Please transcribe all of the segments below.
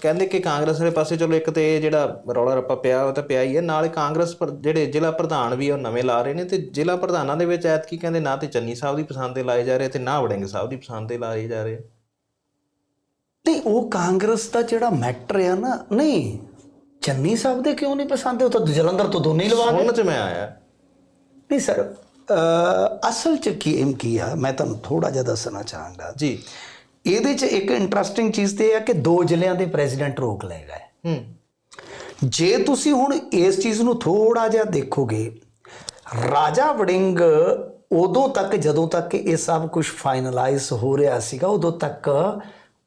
ਕਹਿੰਦੇ ਕਿ ਕਾਂਗਰਸ ਦੇ ਪਾਸੇ ਚਲੋ ਇੱਕ ਤੇ ਜਿਹੜਾ ਰੌਲਾ ਰੱਪਾ ਪਿਆ ਉਹ ਤਾਂ ਪਿਆ ਹੀ ਹੈ ਨਾਲ ਕਾਂਗਰਸ ਪਰ ਜਿਹੜੇ ਜ਼ਿਲ੍ਹਾ ਪ੍ਰਧਾਨ ਵੀ ਉਹ ਨਵੇਂ ਲਾ ਰਹੇ ਨੇ ਤੇ ਜ਼ਿਲ੍ਹਾ ਪ੍ਰਧਾਨਾਂ ਦੇ ਵਿੱਚ ਐਤਕੀ ਕਹਿੰਦੇ ਨਾ ਤੇ ਚੰਨੀ ਸਾਹਿਬ ਦੀ ਪਸੰਦ ਦੇ ਲਾਏ ਜਾ ਰਹੇ ਤੇ ਨਾ ਵੜਿੰਗ ਸਾਹਿਬ ਦੀ ਪਸੰਦ ਦੇ ਲਾਏ ਜਾ ਰਹੇ ਨਹੀਂ ਉਹ ਕਾਂਗਰਸ ਦਾ ਜਿਹੜਾ ਮੈਟਰ ਆ ਨਾ ਨਹੀਂ ਚੰਨੀ ਸਾਹਿਬ ਦੇ ਕਿਉਂ ਨਹੀਂ ਪਸੰਦ? ਉਹ ਤਾਂ ਜਲੰਧਰ ਤੋਂ ਦੋਨੇ ਹੀ ਲਵਾ ਗਏ ਹੁਣ ਚ ਮੈਂ ਆਇਆ। ਨਹੀਂ ਸਰ ਅਸਲ ਚ ਕੀ ਐਮ ਕੀ ਆ? ਮੈਂ ਤੁਹਾਨੂੰ ਥੋੜਾ ਜਿਹਾ ਦੱਸਣਾ ਚਾਹਾਂਗਾ। ਜੀ। ਇਹਦੇ ਚ ਇੱਕ ਇੰਟਰਸਟਿੰਗ ਚੀਜ਼ ਤੇ ਇਹ ਆ ਕਿ ਦੋ ਜ਼ਿਲ੍ਹਿਆਂ ਦੇ ਪ੍ਰੈਜ਼ੀਡੈਂਟ ਰੋਕ ਲਏ ਗਏ। ਹੂੰ। ਜੇ ਤੁਸੀਂ ਹੁਣ ਇਸ ਚੀਜ਼ ਨੂੰ ਥੋੜਾ ਜਿਹਾ ਦੇਖੋਗੇ ਰਾਜਾ ਵੜਿੰਗ ਉਦੋਂ ਤੱਕ ਜਦੋਂ ਤੱਕ ਇਹ ਸਭ ਕੁਝ ਫਾਈਨਲਾਈਜ਼ ਹੋ ਰਿਹਾ ਸੀਗਾ ਉਦੋਂ ਤੱਕ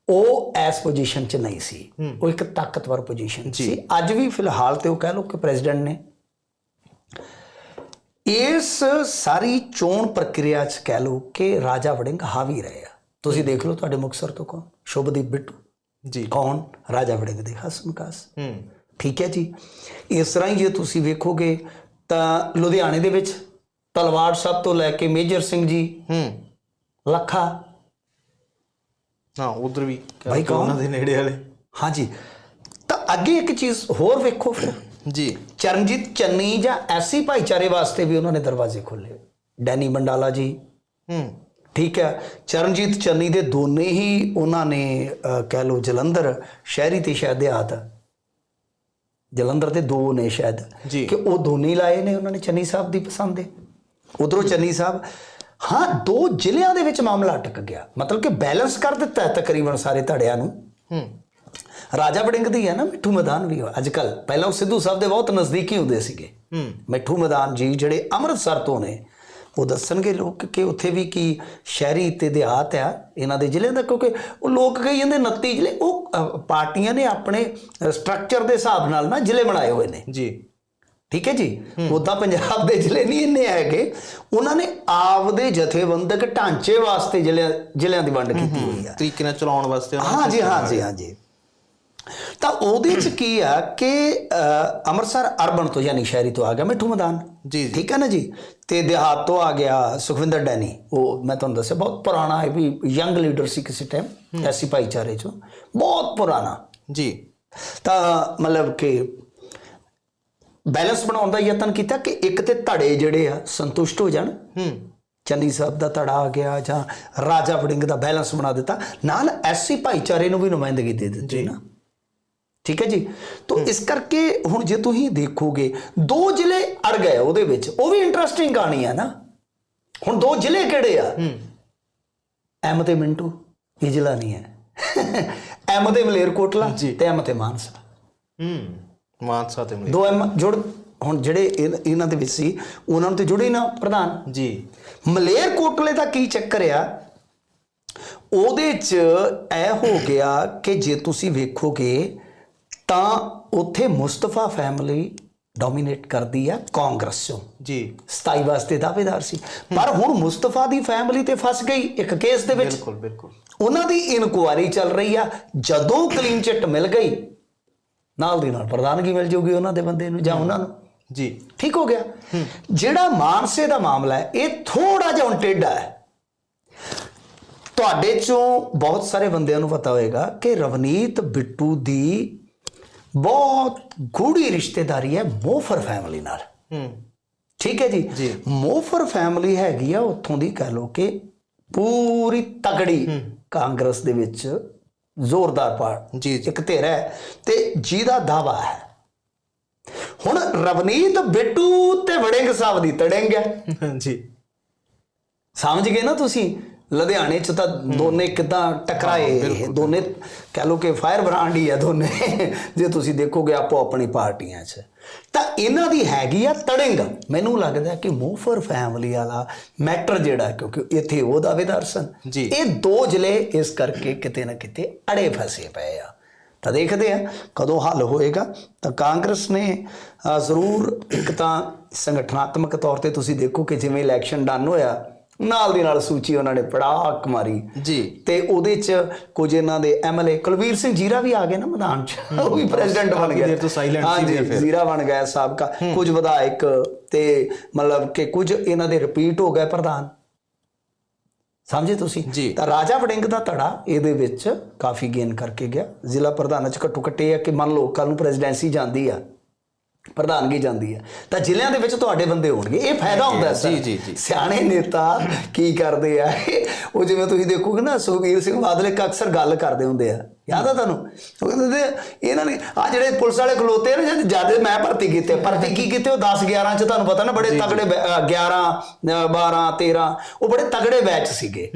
ਉਹ ਐਸ ਪੋਜੀਸ਼ਨ 'ਚ ਨਹੀਂ ਸੀ। ਉਹ ਇੱਕ ਤਾਕਤਵਰ ਪੋਜੀਸ਼ਨ ਸੀ। ਅੱਜ ਵੀ ਫਿਲਹਾਲ ਤੇ ਉਹ ਕਹਿ ਲਓ ਕਿ ਪ੍ਰੈਜ਼ੀਡੈਂਟ ਨੇ। ਇਸ ਸਾਰੀ ਚੋਣ ਪ੍ਰਕਿਰਿਆ 'ਚ ਕਹਿ ਲਓ ਕਿ ਰਾਜਾ ਵੜਿੰਗ ਹਾਵੀ ਰਹੇ ਆ। ਤੁਸੀਂ ਦੇਖ ਲਓ ਤੁਹਾਡੇ ਮੁਕਤਸਰ ਤੋਂ ਕੌਣ? ਸ਼ੁਭਦੀਪ ਬਿੱਟੂ। ਜੀ। ਕੌਣ? ਰਾਜਾ ਵੜਿੰਗ ਦੇ ਹਸਮਕਾਸ ਹੂੰ। ਠੀਕ ਹੈ ਜੀ। ਇਸ ਤਰ੍ਹਾਂ ਹੀ ਜੇ ਤੁਸੀਂ ਵੇਖੋਗੇ ਤਾਂ ਲੁਧਿਆਣੇ ਦੇ ਵਿੱਚ ਤਲਵਾਰ ਸਾਹਿਬ ਤੋਂ ਲੈ ਕੇ ਮੇਜਰ ਸਿੰਘ ਜੀ। ਹੂੰ। ਲੱਖਾ। ਹਾਂ ਉਧਰ ਵੀ ਕੌਣ? ਉਹਨਾਂ ਦੇ ਨੇੜੇ ਵਾਲੇ। ਹਾਂਜੀ ਤਾਂ ਅੱਗੇ ਇੱਕ ਚੀਜ਼ ਹੋਰ ਵੇਖੋ ਫਿਰ। ਜੀ। ਚਰਨਜੀਤ ਚੰਨੀ ਜਾਂ ਐਸੀ ਭਾਈਚਾਰੇ ਵਾਸਤੇ ਵੀ ਉਹਨਾਂ ਨੇ ਦਰਵਾਜ਼ੇ ਖੋਲੇ ਡੈਨੀ ਬੰਡਾਲਾ ਜੀ। ਹੂੰ। ਠੀਕ ਹੈ। ਚਰਨਜੀਤ ਚੰਨੀ ਦੇ ਦੋਨੇ ਹੀ ਉਹਨਾਂ ਨੇ ਕਹਿ ਲਓ ਜਲੰਧਰ ਸ਼ਹਿਰੀ ਤੇ ਸ਼ਾਇਦ ਦਿਹਾਤ ਜਲੰਧਰ ਦੇ ਦੋ ਨੇ ਸ਼ਾਇਦ। ਕਿ ਉਹ ਦੋਨੇ ਲਾਏ ਨੇ ਉਹਨਾਂ ਨੇ ਚੰਨੀ ਸਾਹਿਬ ਦੀ ਪਸੰਦ ਦੇ। ਉਧਰੋਂ ਚੰਨੀ ਸਾਹਿਬ ਹਾਂ ਦੋ ਜ਼ਿਲ੍ਹਿਆਂ ਦੇ ਵਿੱਚ ਮਾਮਲਾ ਅਟਕ ਗਿਆ। ਮਤਲਬ ਕਿ ਬੈਲੈਂਸ ਕਰ ਦਿੱਤਾ ਹੈ ਤਕਰੀਬਨ ਸਾਰੇ ਧੜਿਆਂ ਨੂੰ। ਹੂੰ। ਰਾਜਾ ਵੜਿੰਗ ਦੀ ਹੈ ਨਾ ਮਿੱਠੂ ਮੈਦਾਨ ਵੀ ਅੱਜ ਕੱਲ ਪਹਿਲਾਂ ਉਹ ਸਿੱਧੂ ਸਾਹਿਬ ਦੇ ਬਹੁਤ ਨਜ਼ਦੀਕੀ ਹੁੰਦੇ ਸੀਗੇ। ਹੂੰ। ਮਿੱਠੂ ਮੈਦਾਨ ਜੀ ਜਿਹੜੇ ਅੰਮ੍ਰਿਤਸਰ ਤੋਂ ਨੇ ਉਹ ਦੱਸਣਗੇ ਲੋਕ ਕਿ ਉੱਥੇ ਵੀ ਕੀ ਸ਼ਹਿਰੀ ਤੇ ਦਿਹਾਤ ਆ ਇਹਨਾਂ ਦੇ ਜ਼ਿਲ੍ਹੇ ਦਾ ਕਿਉਂਕਿ ਉਹ ਲੋਕ ਕਹੀ ਜਾਂਦੇ 29 ਜ਼ਿਲ੍ਹੇ ਉਹ ਪਾਰਟੀਆਂ ਨੇ ਆਪਣੇ ਸਟਰਕਚਰ ਦੇ ਹਿਸਾਬ ਨਾਲ ਨਾ ਜ਼ਿਲ੍ਹੇ ਬਣਾਏ ਹੋਏ ਨੇ। ਜੀ। ਠੀਕ ਹੈ ਜੀ? ਉਦਾਂ ਪੰਜਾਬ ਦੇ ਜ਼ਿਲ੍ਹੇ ਨਹੀਂ ਇੰਨੇ ਹੈਗੇ। ਉਹਨਾਂ ਨੇ ਆਪਦੇ ਜਥੇਬੰਦਕ ਢਾਂਚੇ ਵਾਸਤੇ ਜ਼ਿਲ੍ਹਿਆਂ ਜ਼ਿਲ੍ਹਿਆਂ ਦੀ ਵੰਡ ਕੀਤੀ ਹੋਈ ਆ। ਤਰੀਕੇ ਨਾਲ ਚਲਾਉਣ ਵਾਸਤੇ ਹਾਂ ਜੀ ਹਾਂ ਜੀ ਹਾਂ ਜੀ। ਤਾਂ ਉਹਦੇ ਚ ਕੀ ਆ ਕਿ ਅੰਮ੍ਰਿਤਸਰ ਅਰਬਨ ਤੋਂ ਯਾਨੀ ਸ਼ਹਿਰੀ ਤੋਂ ਆ ਗਿਆ ਮਿੱਠੂ ਮੈਦਾਨ। ਜੀ ਠੀਕ ਹੈ ਨਾ ਜੀ? ਤੇ ਦਿਹਾਤ ਤੋਂ ਆ ਗਿਆ ਸੁਖਵਿੰਦਰ ਡੈਨੀ। ਉਹ ਮੈਂ ਤੁਹਾਨੂੰ ਦੱਸਿਆ ਬਹੁਤ ਪੁਰਾਣਾ ਹੈ ਵੀ ਯੰਗ ਲੀਡਰ ਸੀ ਕਿਸੇ ਟਾਈਮ ਐਸੀ ਭਾਈਚਾਰੇ ਚੋਂ। ਬਹੁਤ ਪੁਰਾਣਾ। ਜੀ। ਤਾਂ ਮਤਲਬ ਕਿ ਬੈਲੈਂਸ ਬਣਾਉਣ ਦਾ ਯਤਨ ਕੀਤਾ ਕਿ ਇੱਕ ਤੇ ਧੜੇ ਜਿਹੜੇ ਆ ਸੰਤੁਸ਼ਟ ਹੋ ਜਾਣ। ਹੂੰ। ਚੰਨੀ ਸਾਹਿਬ ਦਾ ਧੜਾ ਆ ਗਿਆ ਜਾਂ ਰਾਜਾ ਵੜਿੰਗ ਦਾ ਬੈਲੈਂਸ ਬਣਾ ਦਿੱਤਾ। ਨਾਲ ਐਸੀ ਭਾਈਚਾਰੇ ਨੂੰ ਵੀ ਨੁਮਾਇੰਦਗੀ ਦੇ ਦਿੱਤੀ ਨਾ। ਠੀਕ ਹੈ ਜੀ? ਤਾਂ ਇਸ ਕਰਕੇ ਹੁਣ ਜੇ ਤੁਸੀਂ ਦੇਖੋਗੇ ਦੋ ਜ਼ਿਲ੍ਹੇ ਅੜ ਗਏ ਉਹਦੇ ਵਿੱਚ ਉਹ ਵੀ ਇੰਟਰਸਟਿੰਗ ਕਹਾਣੀ ਆ ਨਾ। ਹੁਣ ਦੋ ਜ਼ਿਲ੍ਹੇ ਕਿਹੜੇ ਆ? ਐਮ ਤੇ ਮਿੰਟੂ ਇਹ ਜ਼ਿਲ੍ਹਾ ਨਹੀਂ ਹੈ। ਐਮ ਤੇ ਮਲੇਰਕੋਟਲਾ ਤੇ ਐਮ ਤੇ ਮਾਨਸਾ। ਹੂੰ ਮਾਨਸਾ ਤੇ ਮਿਲੇ ਦੋ ਐਮ ਜੁੜ ਹੁਣ ਜਿਹੜੇ ਇਹ- ਇਹਨਾਂ ਦੇ ਵਿੱਚ ਸੀ ਉਹਨਾਂ ਨੂੰ ਤੇ ਜੁੜੇ ਨਾ ਪ੍ਰਧਾਨ। ਜੀ। ਮਲੇਰ ਕੋਟਲੇ ਦਾ ਕੀ ਚੱਕਰ ਆ? ਉਹਦੇ ਚ ਇਹ ਹੋ ਗਿਆ ਕਿ ਜੇ ਤੁਸੀਂ ਵੇਖੋਗੇ ਤਾਂ ਉੱਥੇ ਮੁਸਤਫਾ ਫੈਮਿਲੀ ਡੋਮੀਨੇਟ ਕਰਦੀ ਆ ਕਾਂਗਰਸ ਚੋਂ। ਜੀ। 27 ਵਾਸਤੇ ਦਾਅਵੇਦਾਰ ਸੀ। ਪਰ ਹੁਣ ਮੁਸਤਫਾ ਦੀ ਫੈਮਿਲੀ ਤੇ ਫਸ ਗਈ ਇੱਕ ਕੇਸ ਦੇ ਵਿੱਚ। ਬਿਲਕੁਲ ਬਿਲਕੁਲ। ਉਹਨਾਂ ਦੀ ਇਨਕੁਆਇਰੀ ਚੱਲ ਰਹੀ ਆ ਜਦੋਂ ਕਲੀਨ ਚਿੱਟ ਮਿਲ ਗਈ ਨਾਲ ਦੀ ਨਾਲ ਪ੍ਰਧਾਨਗੀ ਮਿਲ ਜੂਗੀ ਉਹਨਾਂ ਦੇ ਬੰਦੇ ਨੂੰ ਜਾਂ ਉਹਨਾਂ ਨੂੰ। ਜੀ। ਠੀਕ ਹੋ ਗਿਆ। ਜਿਹੜਾ ਮਾਨਸੇ ਦਾ ਮਾਮਲਾ ਹੈ ਇਹ ਥੋੜਾ ਜਿਹਾ ਟੇਢਾ ਹੈ। ਤੁਹਾਡੇ ਚੋਂ ਬਹੁਤ ਸਾਰੇ ਬੰਦਿਆਂ ਨੂੰ ਪਤਾ ਹੋਏਗਾ ਕਿ ਰਵਨੀਤ ਬਿੱਟੂ ਦੀ ਬਹੁਤ ਗੂੜੀ ਰਿਸ਼ਤੇਦਾਰੀ ਹੈ ਮੋਫਰ ਫੈਮਿਲੀ ਨਾਲ। ਹੂੰ। ਠੀਕ ਹੈ ਜੀ। ਮੋਫਰ ਫੈਮਿਲੀ ਹੈਗੀ ਆ ਉੱਥੋਂ ਦੀ ਕਹਿ ਲੋ ਕਿ ਪੂਰੀ ਤਗੜੀ ਕਾਂਗਰਸ ਦੇ ਵਿੱਚ ਜ਼ੋਰਦਾਰ ਪਾਰਟ ਜੀ ਜੀ। ਇੱਕ ਧਿਰ ਹੈ ਤੇ ਜਿਹਦਾ ਦਾਵਾ ਹੈ। ਹੁਣ ਰਵਨੀਤ ਬਿੱਟੂ ਤੇ ਵੜਿੰਗ ਸਾਹਿਬ ਦੀ ਤੜਿੰਗ ਹੈ। ਜੀ। ਸਮਝ ਗਏ ਨਾ ਤੁਸੀਂ? ਲੁਧਿਆਣੇ ਚ ਤਾਂ ਦੋਨੇ ਕਿਦਾਂ ਟਕਰਾਏ ਦੋਨੇ ਕਹ ਲੋ ਕਿ ਫਾਇਰ ਬ੍ਰਾਂਡ ਹੀ ਆ ਦੋਨੇ ਜੇ ਤੁਸੀਂ ਦੇਖੋਗੇ ਆਪੋ ਆਪਣੀ ਪਾਰਟੀਆਂ 'ਚ। ਤਾਂ ਇਹਨਾਂ ਦੀ ਹੈਗੀ ਆ ਤੜਿੰਗ। ਮੈਨੂੰ ਲੱਗਦਾ ਕਿ ਮੂਫਰ ਫੈਮਿਲੀ ਵਾਲਾ ਮੈਟਰ ਜਿਹੜਾ ਕਿਉਂਕਿ ਇੱਥੇ ਉਹ ਦਾਅਵੇਦਾਰ ਸਨ। ਇਹ ਦੋ ਜ਼ਿਲ੍ਹੇ ਇਸ ਕਰਕੇ ਕਿਤੇ ਨਾ ਕਿਤੇ ਅੜੇ ਫਸੇ ਪਏ ਆ। ਤਾਂ ਦੇਖਦੇ ਆ ਕਦੋਂ ਹੱਲ ਹੋਏਗਾ। ਤਾਂ ਕਾਂਗਰਸ ਨੇ ਜ਼ਰੂਰ ਇੱਕ ਤਾਂ ਸੰਗਠਨਾਤਮਕ ਤੌਰ ਤੇ ਤੁਸੀਂ ਦੇਖੋ ਕਿ ਜਿਵੇਂ ਇਲੈਕਸ਼ਨ ਡਨ ਹੋਇਆ ਨਾਲ ਦੀ ਨਾਲ ਸੂਚੀ ਉਹਨਾਂ ਨੇ ਪੜਾਕ ਮਾਰੀ। ਜੀ। ਤੇ ਉਹਦੇ ਚ ਕੁਝ ਇਹਨਾਂ ਦੇ ਐਮਐਲਏ ਕੁਲਵੀਰ ਸਿੰਘ ਜੀਰਾ ਵੀ ਆ ਗਏ ਨਾ ਮੈਦਾਨ ਚ। ਉਹ ਵੀ ਪ੍ਰੈਜ਼ੀਡੈਂਟ ਬਣ ਗਿਆ ਦੇਰ ਤੋਂ silent ਸੀ ਫਿਰ। ਜ਼ੀਰਾ ਬਣ ਗਿਆ ਸਾਬਕਾ। ਕੁਝ ਵਿਧਾਇਕ ਤੇ ਮਤਲਬ ਕਿ ਕੁਝ ਇਹਨਾਂ ਦੇ ਰਿਪੀਟ ਹੋ ਗਏ ਪ੍ਰਧਾਨ। ਸਮਝੇ ਤੁਸੀਂ। ਤਾਂ ਰਾਜਾ ਵੜਿੰਗ ਦਾ ਧੜਾ ਇਹਦੇ ਵਿੱਚ ਕਾਫੀ ਗੇਨ ਕਰਕੇ ਗਿਆ। ਜ਼ਿਲ੍ਹਾ ਪ੍ਰਧਾਨਾਂ ਚ ਘੱਟੋ ਘੱਟ ਇਹ ਹੈ ਕਿ ਮੰਨ ਲਓ ਕੱਲ ਨੂੰ ਪ੍ਰੈਜ਼ੀਡੈਂਸੀ ਜਾਂਦੀ ਆ। ਪ੍ਰਧਾਨਗੀ ਜਾਂਦੀ ਹੈ ਤਾਂ ਜ਼ਿਲ੍ਹਿਆਂ ਦੇ ਵਿੱਚ ਤੁਹਾਡੇ ਬੰਦੇ ਹੋਣਗੇ। ਇਹ ਫਾਇਦਾ ਹੁੰਦਾ ਹੈ ਸਰ। ਜੀ, ਜੀ। ਸਿਆਣੇ ਨੇਤਾ ਕੀ ਕਰਦੇ ਆ? ਉਹ ਜਿਵੇਂ ਤੁਸੀਂ ਦੇਖੋਗੇ ਨਾ ਸੁਖਬੀਰ ਸਿੰਘ ਬਾਦਲ ਇੱਕ ਅਕਸਰ ਗੱਲ ਕਰਦੇ ਹੁੰਦੇ ਆ। ਯਾਦ ਆ ਤੁਹਾਨੂੰ? ਉਹ ਕਹਿੰਦੇ ਤੇ ਇਹਨਾਂ ਨੇ ਆ ਜਿਹੜੇ ਪੁਲਿਸ ਵਾਲੇ ਖਲੋਤੇ ਨੇ ਜਦ ਮੈਂ ਭਰਤੀ ਕੀਤੇ ਭਰਤੀ ਕੀ ਕੀਤੇ? ਉਹ 10 11 ਚ ਤੁਹਾਨੂੰ ਪਤਾ ਨਾ ਬੜੇ ਤਗੜੇ ਬੈ- ਅ, 11 ਅ, 12 13 ਉਹ ਬੜੇ ਤਗੜੇ ਬੈਚ ਸੀਗੇ।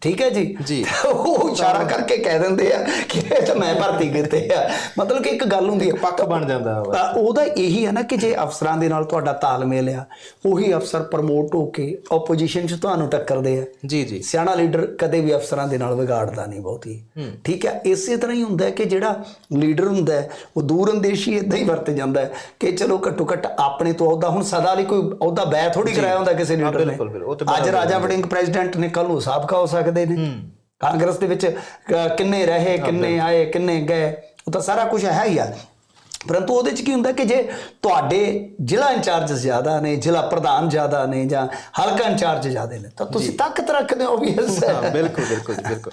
ਠੀਕ ਹੈ ਜੀ। ਉਹ ਇਸ਼ਾਰਾ ਕਰਕੇ ਕਹਿ ਦਿੰਦੇ ਆ ਕਿ ਇਹ ਤਾਂ ਮੈਂ ਭਰਤੀ ਕੀਤੇ ਆ। ਮਤਲਬ ਕਿ ਇੱਕ ਗੱਲ ਹੁੰਦੀ ਹੈ। ਪੱਕ ਬਣ ਜਾਂਦਾ ਉਹਦਾ ਇਹੀ ਹੈ ਨਾ ਕਿ ਜੇ ਅਫਸਰਾਂ ਦੇ ਨਾਲ ਤੁਹਾਡਾ ਤਾਲਮੇਲ ਆ ਉਹੀ ਅਫਸਰ ਪ੍ਰਮੋਟ ਹੋ ਕੇ ਆਪੋਜੀਸ਼ਨ 'ਚ ਤੁਹਾਨੂੰ ਟੱਕਰਦੇ ਆ। ਜੀ ਜੀ। ਸਿਆਣਾ ਲੀਡਰ ਕਦੇ ਵੀ ਅਫਸਰਾਂ ਦੇ ਨਾਲ ਵਿਗਾੜਦਾ ਨਹੀਂ ਬਹੁਤੀ। ਠੀਕ ਹੈ? ਇਸੇ ਤਰ੍ਹਾਂ ਹੀ ਹੁੰਦਾ ਕਿ ਜਿਹੜਾ ਲੀਡਰ ਹੁੰਦਾ ਉਹ ਦੂਰ ਅੰਦੇਸ਼ੀ ਇਦਾਂ ਹੀ ਵਰਤ ਜਾਂਦਾ ਹੈ ਕਿ ਚਲੋ ਘੱਟੋ ਘੱਟ ਆਪਣੇ ਤੋਂ ਅਹੁਦਾ ਹੁਣ ਸਦਾ ਲਈ ਕੋਈ ਅਹੁਦਾ ਬੈ ਥੋੜੀ ਕਰਾਇਆ ਹੁੰਦਾ ਕਿਸੇ ਲੀਡਰ ਨੇ। ਅੱਜ ਰਾਜਾ ਵੜਿੰਗ ਪ੍ਰੈਜ਼ੀਡੈਂਟ ਨੇ ਕੱਲ ਨੂੰ ਸਾਬਕਾ ਹੋ ਸਕਦੇ ਨੇ। ਕਾਂਗਰਸ ਦੇ ਵਿੱਚ ਕਿੰਨੇ ਰਹੇ ਕਿੰਨੇ ਆਏ ਕਿੰਨੇ ਗਏ ਉਹ ਤਾਂ ਸਾਰਾ ਕੁਝ ਹੈ ਹੀ ਆ। ਪਰੰਤੂ ਉਹਦੇ ਚ ਕੀ ਹੁੰਦਾ ਕਿ ਜੇ ਤੁਹਾਡੇ ਜ਼ਿਲ੍ਹਾ ਇੰਚਾਰਜ ਜ਼ਿਆਦਾ ਨੇ ਜ਼ਿਲ੍ਹਾ ਪ੍ਰਧਾਨ ਜ਼ਿਆਦਾ ਨੇ ਜਾਂ ਹਲਕਾ ਇੰਚਾਰਜ ਜ਼ਿਆਦਾ ਨੇ ਤਾਂ ਤੁਸੀਂ ਤਾਕਤ ਰੱਖਦੇ ਹੋ ਹਾਂ ਬਿਲਕੁਲ ਬਿਲਕੁਲ ਬਿਲਕੁਲ।